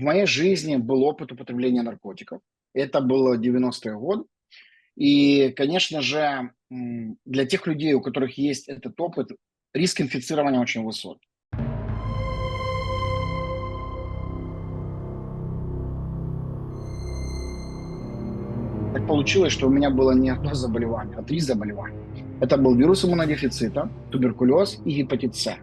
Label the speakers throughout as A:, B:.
A: в моей жизни был опыт употребления наркотиков. Это было 90-е годы. И, конечно же, для тех людей, у которых есть этот опыт, риск инфицирования очень высокий. Так получилось, что у меня было не одно заболевание, а три заболевания. Это был вирус иммунодефицита, туберкулез и гепатит С.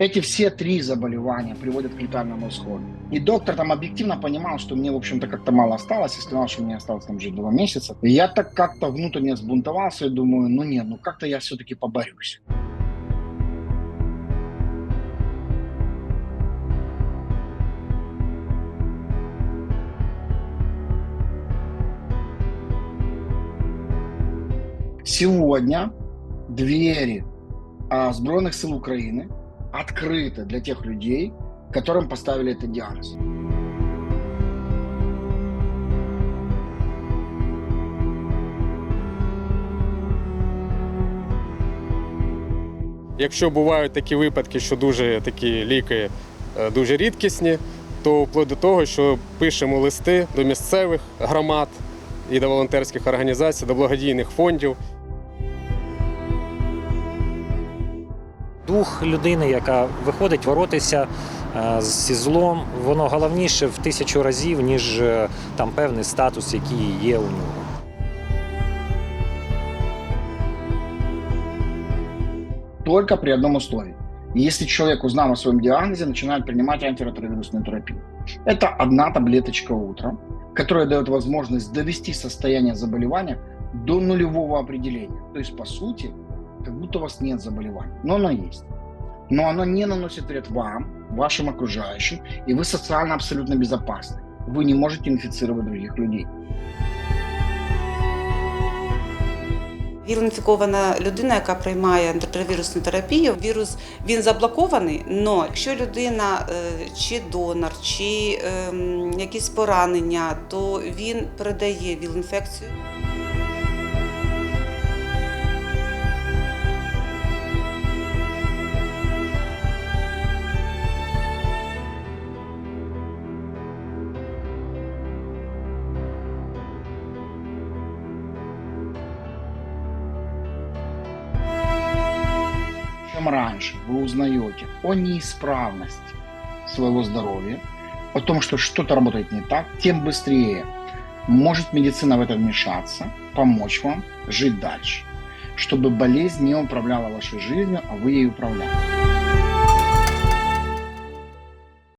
A: Эти все три заболевания приводят к летальному исходу. И доктор там объективно понимал, что мне, в общем-то, как-то мало осталось, и сказал, что мне осталось там жить два месяца. И я так как-то внутренне сбунтовался и думаю, ну нет, ну как-то я все-таки поборюсь. Сегодня двери а, Збройных сил Украины открыты для тех людей, которым поставили этот диагноз.
B: Якщо бувають такі випадки, що дуже такі ліки е, дуже рідкісні, то вплоть до того, що пишемо листи до місцевих громад і до волонтерських організацій, до благодійних фондів.
C: Дух людини, яка виходить боротися е, зі злом, воно головніше в тисячу разів, ніж е, там певний статус, який є у нього.
A: Только при одном условии. Если человек, узнав о своем диагнозе, начинает принимать антиретровирусную терапию. Это одна таблеточка утром, которая дает возможность довести состояние заболевания до нулевого определения. То есть, по сути, как будто у вас нет заболевания, но оно есть. Но оно не наносит вред вам, вашим окружающим, и вы социально абсолютно безопасны. Вы не можете инфицировать других людей.
D: Віл-інфікована людина, яка приймає антиретровірусну терапію, вірус він заблокований. але якщо людина е, чи донор, чи ем, якісь поранення, то він передає віл-інфекцію.
A: Чем раньше вы узнаете о неисправности своего здоровья, о том, что что-то работает не так, тем быстрее может медицина в это вмешаться, помочь вам жить дальше, чтобы болезнь не управляла вашей жизнью, а вы ей управляли.